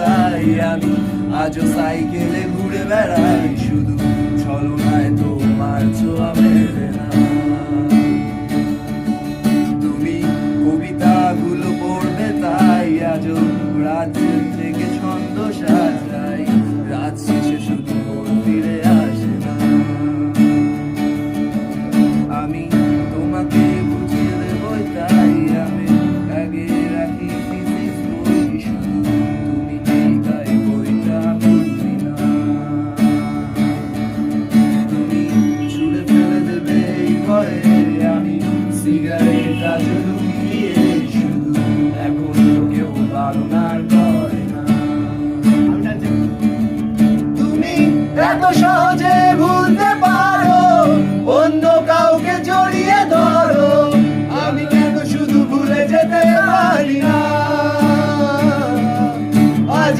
তাই আমি আজও সাইকেলে ঘুরে বেড়াই। শুধু চলো নাই তো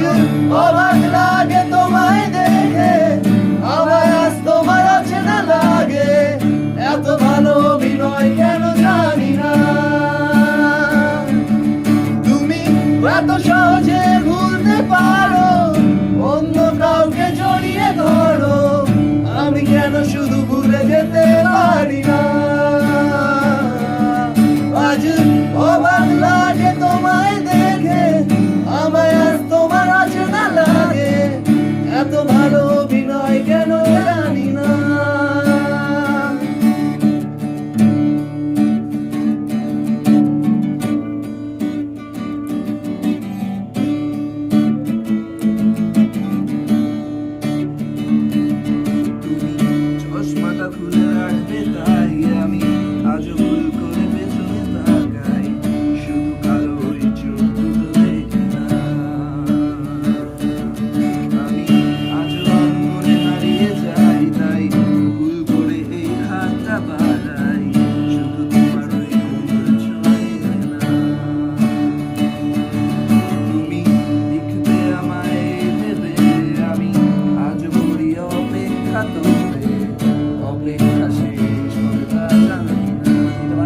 আজও অবাক লাগে তোমায় দেখে আমার আজ তোমার অচেনা লাগে। এত ভালো অভিনয় কেন জানি না। তুমি এত সহজে ভুলতে পারো, অন্য কাউকে জড়িয়ে ধরো। আমি কেন শুধু ভুলে যেতে পারি না? আজ অবাক Kula Kula Kula